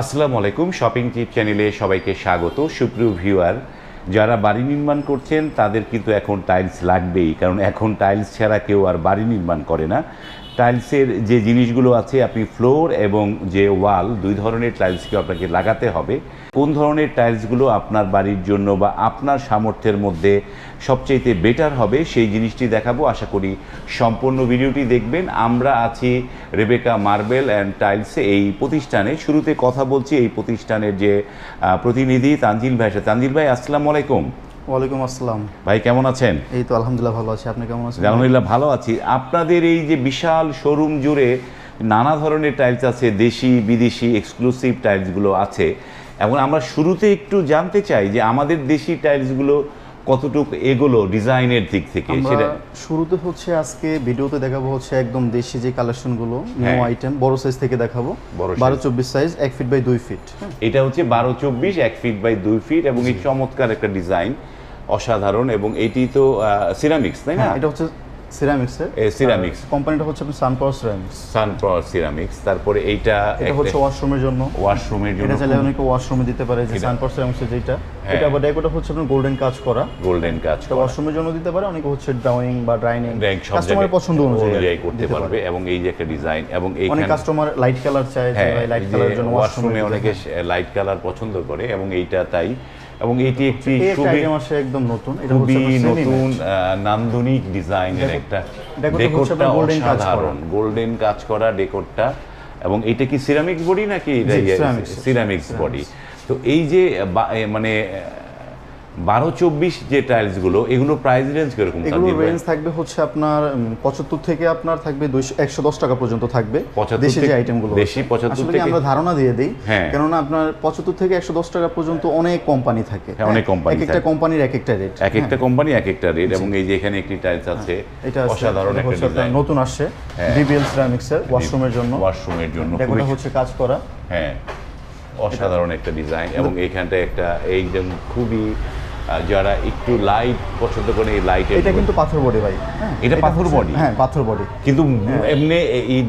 আসসালামু আলাইকুম শপিং টিপ চ্যানেলে সবাইকে স্বাগত। সুপ্রিয় ভিউয়ার, যারা বাড়ি নির্মাণ করছেন, তাদের কিন্তু এখন টাইলস লাগবেই, কারণ এখন টাইলস ছাড়া কেউ আর বাড়ি নির্মাণ করে না। টাইলসের যে জিনিসগুলো আছে, আপনি ফ্লোর এবং যে ওয়াল, দুই ধরনের টাইলসকে আপনাকে লাগাতে হবে। কোন ধরনের টাইলসগুলো আপনার বাড়ির জন্য বা আপনার সামর্থ্যের মধ্যে সবচেয়ে বেটার হবে, সেই জিনিসটি দেখাবো। আশা করি সম্পূর্ণ ভিডিওটি দেখবেন। আমরা আছি রেবেকা মার্বেল অ্যান্ড টাইলসে এই প্রতিষ্ঠানে। শুরুতে কথা বলছি এই প্রতিষ্ঠানের যে প্রতিনিধি তানজিল ভাই। তানজিল ভাই, আসসালামু আলাইকুম। ওয়ালাইকুম আসসালাম। ভাই কেমন আছেন? এই তো আলহামদুলিল্লাহ ভালো আছি। আপনি কেমন আছেন আলহামদুলিল্লাহ ভালো আছি। আপনাদের এই যে বিশাল শোরুম জুড়ে নানা ধরনের টাইলস আছে দেশি বিদেশি এক্সক্লুসিভ টাইলসগুলো আছে। এবং আমরা শুরুতে একটু জানতে চাই যে আমাদের দেশি টাইলসগুলো কতটুকু এগোলো ডিজাইনের দিক থেকে সেটা। শুরুতে হচ্ছে আজকে ভিডিওতে দেখাবো হচ্ছে একদম দেশি যে কালেকশনগুলো নিউ হ্যাঁ। আইটেম বড় সাইজ থেকে দেখাবো। বারো চব্বিশ সাইজ এক ফিট বাই দুই ফিট এটা হচ্ছে বারো চব্বিশ এক ফিট বাই দুই ফিট এবং এই চমৎকার একটা ডিজাইন অসাধারণ এবং এটি তো সিরামিক্স তাই না? এটা হচ্ছে সিরামিক্সের এ, ceramics। কোম্পানিটা হচ্ছে আপনার সানপাওয়ার সিরামিক্স সানপাওয়ার সিরামিক্স তারপরে এইটা এটা হচ্ছে ওয়াশরুমের জন্য। ওয়াশরুমের জন্য এটা চাইলে অনেকে ওয়াশরুমে দিতে পারে যে সানপাওয়ার সিরামিক্সের যেটা হ্যাঁ। এটা আবার ডেকোটা হচ্ছে আপনার গোল্ডেন কাজ করা। গোল্ডেন কাজ করা। ওয়াশরুমের জন্য দিতে পারে অনেকে হচ্ছে ড্রয়িং বা ড্রাইনিং কাস্টমারের পছন্দ অনুযায়ী করতে পারবে এবং এই যে একটা ডিজাইন এবং এই অনেক কাস্টমার লাইট কালার চায় যে হ্যাঁ লাইট এই কালারের জন্য ওয়াশরুমে অনেকে লাইট কালার পছন্দ করে এবং এইটা তাই এবং এটি একটি খুবই একদম নতুন এটা খুবই নতুন নান্দনিক ডিজাইনের একটা ডেকোরটা গোল্ডেন কাজ করা। অসাধারণ গোল্ডেন কাজ করা ডেকোরটা এবং এটা কি সিরামিক বডি নাকি। সিরামিক্স বডি তো এই যে মানে বারো চব্বিশ যে টাইলসগুলো এগুলো প্রাইস রেঞ্জ কীরকম ভাই? রেঞ্জ থাকবে হচ্ছে আপনার পঁচাত্তর থেকে আপনার থাকবে একশো দশ টাকা পর্যন্ত থাকবে দেশি যে আইটেমগুলো দেশি 75 আসলে কি থেকে- আমরা ধারণা দিয়ে দিই? হ্যাঁ। কেননা আপনার পঁচাত্তর থেকে একশো দশ টাকা পর্যন্ত অনেক কোম্পানি থাকে। হ্যাঁ, অনেক company এক একটা কোম্পানির এক একটা রেট এক একটা কোম্পানি এক একটা রেট এবং এই যে এখানে একটি টাইলস আছে এটা অসাধারণ একটা ডিজাইন নতুন আসছে হ্যাঁ। ডিবিএল সিরামিক্সের ওয়াশরুমের জন্য। ওয়াশরুমের জন্য ডেকোটা হচ্ছে কাজ করা। হ্যাঁ অসাধারণ একটা ডিজাইন এবং এইখানটা একটা এইজন খুবই যারা একটু লাইট পছন্দ করে এই লাইটের এটা কিন্তু পাথর বডি ভাই। হ্যাঁ, এটা পাথর বডি হ্যাঁ পাথর বডি কিন্তু এমনি এই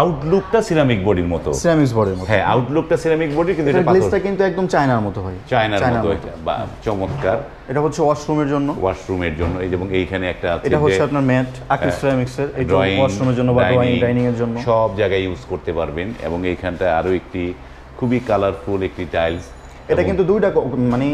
আউটলুকটা সিরামিক বডির মতো। সিরামিক্স বডির মতো। হ্যাঁ আউটলুকটা সিরামিক বডি কিন্তু এটা গ্লেজটা কিন্তু একদম চায়নার মতো হয়। চায়নার মতো। এটা বা চমৎকার। এটা হচ্ছে ওয়াশরুমের জন্য। ওয়াশরুমের জন্য এই এবং এইখানে একটা আছে এটা হচ্ছে আপনার ম্যাট আকিস সিরামিক্সের drawing, ওয়াশরুমের জন্য বা ড্রয়িং ডাইনিং এর জন্য। সব জায়গায় ইউজ করতে পারবেন। এবং এইখানটায় আরও একটি খুবই কালারফুল একটি টাইলস এটা কিন্তু দুইটা মানে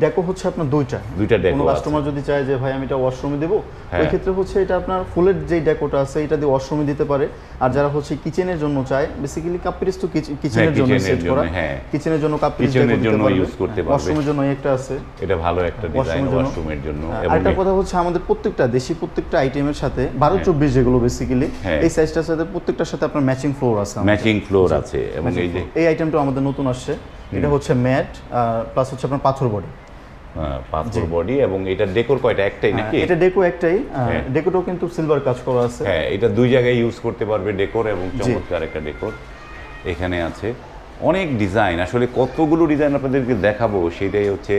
ডেকো হচ্ছে আপনার দুইটা দুইটা কোনো ডেকো কাস্টমার যদি চায় যে ভাই আমি এটা ওয়াশরুমে দেবো ওই হ্যাঁ। ক্ষেত্রে হচ্ছে এটা আপনার ফুলের যে ডেকোটা আছে এটা দিয়ে ওয়াশরুমে দিতে পারে। আর যারা হচ্ছে কিচেনের জন্য চায় বেসিক্যালি কাপ্রিস তো কিচেনের জন্য সেট করা। হ্যাঁ। কিচেনের জন্য Kitchen এর জন্য use করতে পারবে। ওয়াশরুমের জন্য একটা আছে। এটা ভালো একটা ডিজাইন ওয়াশরুমের জন্য। এবং আরেকটা কথা হচ্ছে আমাদের প্রত্যেকটা দেশি প্রত্যেকটা আইটেমের সাথে বারো চব্বিশ যেগুলো বেসিক্যালি হ্যাঁ। এই সাইজটার সাথে প্রত্যেকটার সাথে আপনার ম্যাচিং ফ্লোর আছে ম্যাচিং ফ্লোর আছে। এবং এই যে এই আইটেমটা আমাদের নতুন আসছে। এটা হচ্ছে ম্যাট প্লাস হচ্ছে আপনার পাথর বডি। পাথর বডি এবং এটা ডেকোর কয়টা? একটাই নাকি? হ্যাঁ, এটা ডেকো একটাই হ্যাঁ। ডেকোটাও কিন্তু সিলভার কাজ করা আছে। হ্যাঁ এটা দুই জায়গায় ইউজ করতে পারবে ডেকোর এবং চমৎকার একটা ডেকোর এখানে আছে। অনেক ডিজাইন আসলে কতগুলো ডিজাইন আপনাদেরকে দেখাবো সেটাই হচ্ছে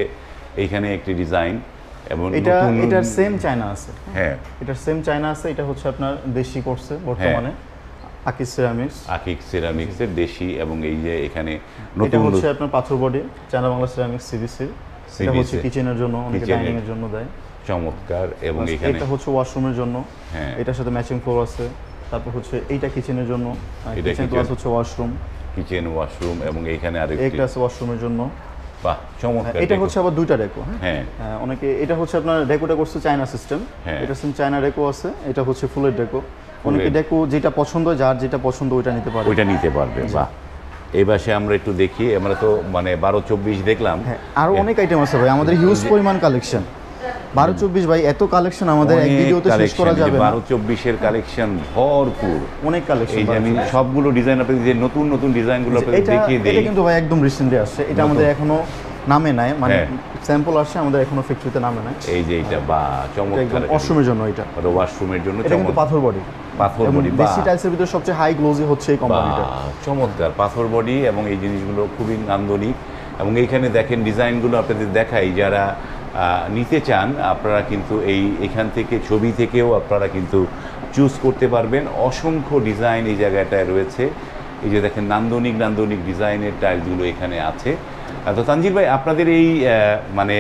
এইখানে একটি ডিজাইন এবং এটা এটার সেম চায়না আছে। হ্যাঁ। এটার সেম চায়না আছে এটা হচ্ছে আপনার দেশি করছে বর্তমানে। আকিস সিরামিক্স। আকিক সিরামিক্সের দেশি এবং এই যে এখানে নতুন হচ্ছে আপনার পাথর body China Bangla ceramics CBC এটা হচ্ছে কিচেনের জন্য অনেকে ডাইনিং এর জন্য দেয়। চমৎকার এবং এখানে এটা হচ্ছে ওয়াশরুমের জন্য। হ্যাঁ। এটার সাথে ম্যাচিং ফ্লোর আছে। তারপর হচ্ছে এইটা কিচেনের জন্য। কিচেন প্লাস হচ্ছে ওয়াশরুম। কিচেন ওয়াশরুম এবং এইখানে আরেকটি। একটা আছে ওয়াশরুমের জন্য। বাহ চমৎকার এটা হচ্ছে আবার দুইটা ডেকো হ্যাঁ? হ্যাঁ। হ্যাঁ, অনেকে এটা হচ্ছে আপনার ডেকোটা করছে চায়না সিস্টেম হ্যাঁ। এটা সিস্টেম চায়না ডেকো আছে। এটা হচ্ছে ফুলের ডেকো অনেকে ডেকো যেটা পছন্দ যার যেটা পছন্দ ওইটা নিতে পারে। ওইটা নিতে পারবে বাহ। এই পাশে আমরা একটু দেখি আমরা তো মানে বারো চব্বিশ দেখলাম। হ্যাঁ আরও অনেক আইটেম আছে ভাই আমাদের হিউজ পরিমাণ কালেকশন বারো চব্বিশ ভাই এত কালেকশন আমাদের এক ভিডিওতে শেষ করা যাবে বারো চব্বিশের কালেকশন ভরপুর। অনেক কালেকশন এই যে আমি সবগুলো ডিজাইন আপনাদের যে নতুন নতুন ডিজাইনগুলো আপনাদের দেখিয়ে এটা কিন্তু ভাই একদম রিসেন্টলি আসছে। এটা আমাদের এখনও নামে নাই মানে। স্যাম্পল আসছে আমাদের এখনও ফ্যাক্টরিতে নামে নাই। এই যে এটা বা চমৎকার একদম অশ্রমের জন্য এটা। ওয়াশরুমের জন্য এটা কিন্তু পাথর বডি পাথর বডি বা দেশি টাইলসের ভিতরে সবচেয়ে হাই গ্লোজি হচ্ছে এই কোম্পানিটা চমৎকার। পাথর বডি এবং এই জিনিসগুলো খুবই নান্দনিক। এবং এইখানে দেখেন ডিজাইনগুলো আপনাদের দেখাই যারা নিতে চান আপনারা কিন্তু এই এখান থেকে ছবি থেকেও আপনারা কিন্তু চুজ করতে পারবেন। অসংখ্য ডিজাইন এই জায়গাটায় রয়েছে। এই যে দেখেন নান্দনিক নান্দনিক ডিজাইনের টাইলসগুলো এখানে আছে। তো তানজির ভাই আপনাদের এই মানে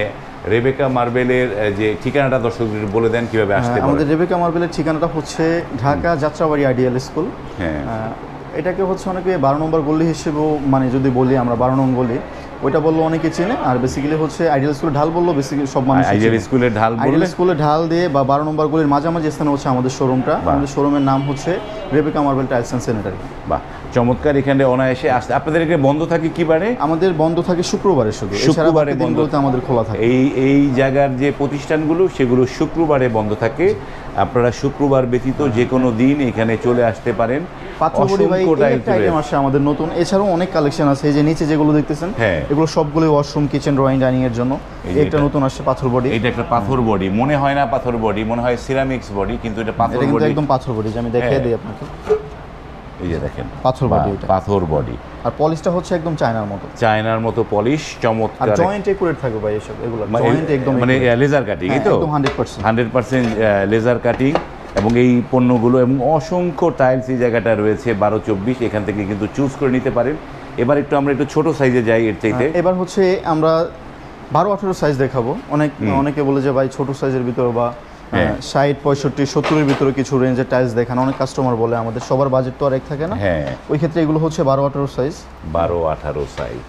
রেবেকা মার্বেলের যে ঠিকানাটা দর্শকদের বলে দেন কীভাবে আসতে হ্যাঁ, আমাদের রেবেকা মার্বেলের ঠিকানাটা হচ্ছে ঢাকা যাত্রাবাড়ি আইডিয়াল স্কুল। হ্যাঁ। এটাকে হচ্ছে অনেকে বারো নম্বর গলি হিসেবেও মানে যদি বলি আমরা বারো নম্বর গলি ওইটা বলল অনেকে চেনে। আর বেসিক্যালি হচ্ছে আইডিয়াল স্কুলের ঢাল বলল বেসিক্যালি সব মানুষ আইডিয়াল স্কুলের ঢাল আইডিয়াল বললে? স্কুলে ঢাল দিয়ে বা বারো নম্বর গলির মাঝামাঝি স্থানে হচ্ছে আমাদের শোরুমটা আমাদের শোরুমের নাম হচ্ছে Rebecca marble tiles and sanitary বাহ। চমৎকার এখানে অনায়াসে আসতে। আপনাদের এখানে বন্ধ থাকে কি বারে? আমাদের বন্ধ থাকে শুক্রবারে শুধু। শুক্রবারে বন্ধ। আমাদের খোলা থাকে। এই এই জায়গার যে প্রতিষ্ঠানগুলো সেগুলো শুক্রবারে বন্ধ থাকে। আপনারা শুক্রবার ব্যতীত যে কোনো দিন এখানে চলে আসতে পারেন। আসে আমাদের নতুন এছাড়াও অনেক কালেকশন আছে। এই যে নিচে যেগুলো দেখতেছেন হ্যাঁ। এগুলো সবগুলো ওয়াশরুম কিচেন ড্রয়িং ডাইনিং এর জন্য। একটা এটা। নতুন আসছে পাথর বডি এটা একটা পাথর বডি মনে হয় না পাথর বডি মনে হয় সিরামিক্স বডি কিন্তু এটা পাথর বডি একদম পাথর বডি আমি দেখিয়ে হ্যাঁ। দিই আপনাকে। এই যে দেখেন। পাথর এটা। পাথর বডি আর পলিশটা হচ্ছে একদম চায়নার মতো। চায়নার মতো পলিশ আর চমৎকার জয়েন্ট একুরেট থাকবে ভাই এসব এগুলো মানে- জয়েন্ট একদম মানে লেজার কাটিং এই হ্যাঁ, তো? একদম 100% হান্ড্রেড পার্সেন্ট লেজার কাটিং এবং এই পণ্যগুলো এবং অসংখ্য টাইলস এই জায়গাটা রয়েছে বারো চব্বিশ এখান থেকে কিন্তু চুজ করে নিতে পারেন। এবার একটু আমরা একটু ছোট সাইজে যাই এর চাইতে। হ্যাঁ, এবার হচ্ছে আমরা বারো আঠেরো সাইজ দেখাবো। অনেক অনেকে বলে যে ভাই ছোট সাইজের ভিতরে বা। ষাট পঁয়ষট্টি সত্তরের ভিতরে কিছু রেঞ্জের টাইলস দেখান। অনেক কাস্টমার বলে আমাদের সবার বাজেট তো আর এক থাকে না। হ্যাঁ। ওই ক্ষেত্রে এগুলো হচ্ছে বারো আঠারো সাইজ বারো আঠারো সাইজ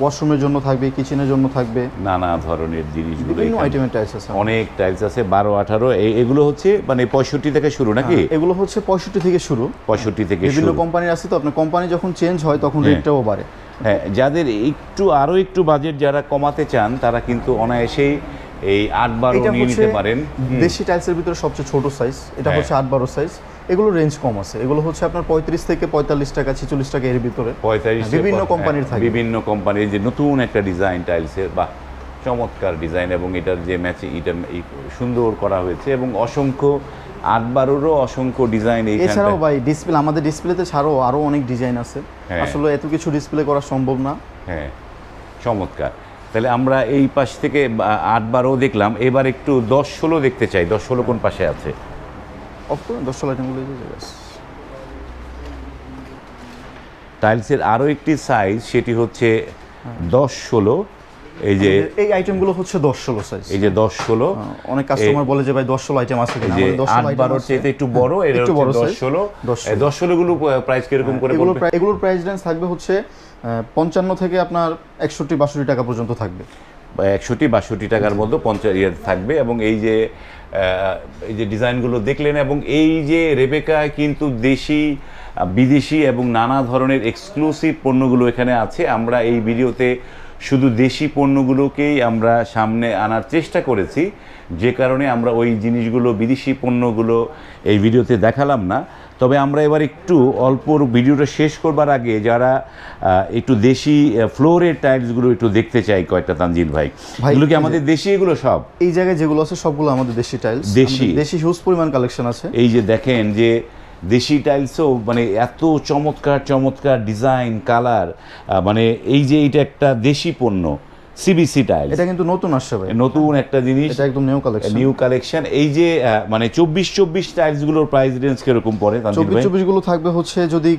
ওয়াশরুমের জন্য থাকবে কিচেনের জন্য থাকবে। নানা ধরনের জিনিসগুলো বিভিন্ন আইটেমের টাইলস আছে। অনেক টাইলস আছে বারো আঠারো। এগুলো হচ্ছে মানে পঁয়ষট্টি থেকে শুরু নাকি? এগুলো হচ্ছে পঁয়ষট্টি থেকে শুরু। পঁয়ষট্টি থেকে বিভিন্ন কোম্পানির আছে তো আপনার কোম্পানি যখন চেঞ্জ হয় তখন হ্যাঁ। রেটটাও বাড়ে। হ্যাঁ যাদের একটু আরও একটু বাজেট যারা কমাতে চান তারা কিন্তু অনায়াসেই এই আট বারো নিয়ে নিতে পারেন। দেশি টাইলসের ভিতরে সবচেয়ে ছোট সাইজ এটা হ্যাঁ। হচ্ছে আট বারো সাইজ এগুলো রেঞ্জ কম আছে। এগুলো হচ্ছে আপনার পঁয়ত্রিশ থেকে পঁয়তাল্লিশ টাকা ছেচল্লিশ টাকা এর ভিতরে। পঁয়তাল্লিশ হ্যাঁ, বিভিন্ন কোম্পানির থাকে। বিভিন্ন কোম্পানির যে নতুন একটা ডিজাইন টাইলসের বা চমৎকার ডিজাইন এবং এটার যে ম্যাচে এটা সুন্দর করা হয়েছে এবং অসংখ্য আট বারোরও অসংখ্য ডিজাইন এই এছাড়াও ভাই ডিসপ্লে আমাদের ডিসপ্লেতে ছাড়াও আরও অনেক ডিজাইন আছে। হ্যাঁ। আসলে এত কিছু ডিসপ্লে করা সম্ভব না। হ্যাঁ চমৎকার। তাহলে আমরা এই পাশ থেকে আট বারও দেখলাম। এবার একটু দশ ষোলো দেখতে চাই। দশ ষোলো কোন পাশে আছে? অফ আইটেমগুলো। টাইলসের আরও একটি সাইজ সেটি হচ্ছে দশ ষোলো এই যে এই আইটেমগুলো হচ্ছে দশ ষোলো সাইজ এই যে দশ ষোলো অনেক কাস্টমার বলে যে ভাই দশ ষোলো আইটেম আছে কিনা? আট আছে। চাইতে একটু বড় এর একটু বড় দশ ষোলো। দশ ষোলো। গুলো প্রাইস কীরকম করে এগুলো এগুলোর প্রাইস রেঞ্জ থাকবে হচ্ছে পঞ্চান্ন থেকে আপনার একষট্টি বাষট্টি টাকা পর্যন্ত থাকবে। একষট্টি বাষট্টি টাকার মধ্যে পঞ্চাশ ইয়ে থাকবে এবং এই যে এই যে ডিজাইনগুলো দেখলেন এবং এই যে রেবেকা কিন্তু দেশি বিদেশি এবং নানা ধরনের এক্সক্লুসিভ পণ্যগুলো এখানে আছে। আমরা এই ভিডিওতে শুধু দেশি পণ্যগুলোকেই আমরা সামনে আনার চেষ্টা করেছি যে কারণে আমরা ওই জিনিসগুলো বিদেশি পণ্যগুলো এই ভিডিওতে দেখালাম না। তবে আমরা এবার একটু অল্প ভিডিওটা শেষ করবার আগে যারা একটু দেশি ফ্লোরের টাইলসগুলো একটু দেখতে চাই কয়েকটা তানজিল ভাই। এগুলো কি আমাদের দেশি এগুলো সব? এই জায়গায় যেগুলো আছে সবগুলো আমাদের দেশি টাইলস। দেশি? দেশি হিউজ পরিমাণ কালেকশন আছে। এই যে দেখেন যে দেশি টাইলসও মানে এত চমৎকার চমৎকার ডিজাইন কালার মানে এই যে এটা একটা দেশি পণ্য সিবিসি টাইলস এটা কিন্তু নতুন আসছে ভাই। নতুন একটা জিনিস। এটা একদম নিউ কালেকশন নিউ কালেকশন এই যে মানে চব্বিশ চব্বিশ টাইলসগুলোর প্রাইস রেঞ্জ কীরকম পড়ে চব্বিশগুলো থাকবে হচ্ছে যদি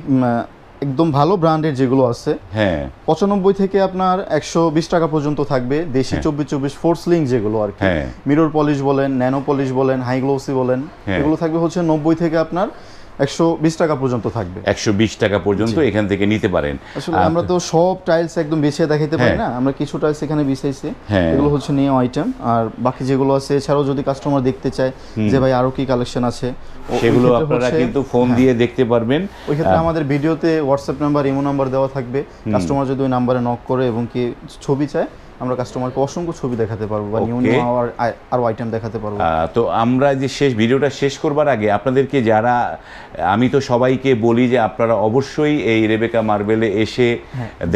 একদম ভালো ব্র্যান্ডের যেগুলো আছে হ্যাঁ। পঁচানব্বই থেকে আপনার একশো বিশ টাকা পর্যন্ত থাকবে। দেশি চব্বিশ চব্বিশ ফোর্স লিঙ্ক যেগুলো আর কি। হ্যাঁ। মিরর পলিশ বলেন ন্যানো পলিশ বলেন হাই গ্লোসি বলেন হ্যাঁ। এগুলো থাকবে হচ্ছে নব্বই থেকে আপনার একশো বিশ টাকা পর্যন্ত থাকবে। একশো বিশ টাকা পর্যন্ত এখান থেকে নিতে পারেন। আসলে আমরা তো সব টাইলস একদম বেছে দেখাইতে পারি হ্যাঁ। না। আমরা কিছু টাইলস এখানে বিছাইছি। হ্যাঁ। এগুলো হচ্ছে নিউ আইটেম আর বাকি যেগুলো আছে এছাড়াও যদি কাস্টমার দেখতে চায় যে ভাই আরও কি কালেকশন আছে সেগুলো আপনারা কিন্তু ফোন দিয়ে দেখতে পারবেন। ওই ক্ষেত্রে আমাদের ভিডিওতে হোয়াটসঅ্যাপ নাম্বার ইমো নাম্বার দেওয়া থাকবে। কাস্টমার যদি ওই নাম্বারে নক করে এবং কি ছবি চায় আমরা কাস্টমারকে অসংখ্য ছবি দেখাতে পারব বা নিউ. নিউ আরও আইটেম দেখাতে পারব তো আমরা যে শেষ ভিডিওটা শেষ করবার আগে আপনাদেরকে যারা আমি তো সবাইকে বলি যে আপনারা অবশ্যই এই রেবেকা মার্বেলে এসে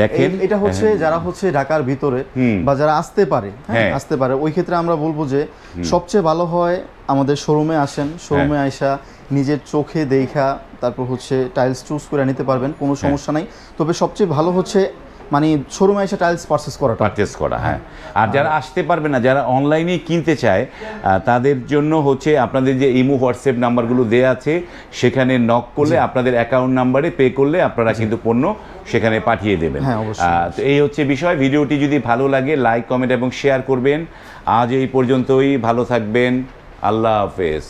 দেখেন এটা হচ্ছে যারা হচ্ছে ঢাকার ভিতরে বা যারা আসতে পারে হ্যাঁ হ্যাঁ। আসতে পারে ওই ক্ষেত্রে আমরা বলব যে সবচেয়ে ভালো হয় আমাদের শোরুমে আসেন শোরুমে হ্যাঁ। আইসা নিজের চোখে দেখা তারপর হচ্ছে টাইলস চুজ করে নিতে পারবেন কোনো হ্যাঁ। সমস্যা নাই তবে সবচেয়ে ভালো হচ্ছে মানে শোরুমে এসে টাইলস পারচেস করাটা। পারচেস করা হ্যাঁ। আর যারা আসতে পারবে না যারা অনলাইনে কিনতে চায় তাদের জন্য হচ্ছে আপনাদের যে ইমো হোয়াটসঅ্যাপ নাম্বারগুলো দেওয়া আছে সেখানে নক করলে আপনাদের অ্যাকাউন্ট নাম্বারে পে করলে আপনারা কিন্তু পণ্য সেখানে পাঠিয়ে দেবেন। হ্যাঁ, তো এই হচ্ছে বিষয়। ভিডিওটি যদি ভালো লাগে লাইক কমেন্ট এবং শেয়ার করবেন। আজ এই পর্যন্তই। ভালো থাকবেন। আল্লাহ হাফেজ।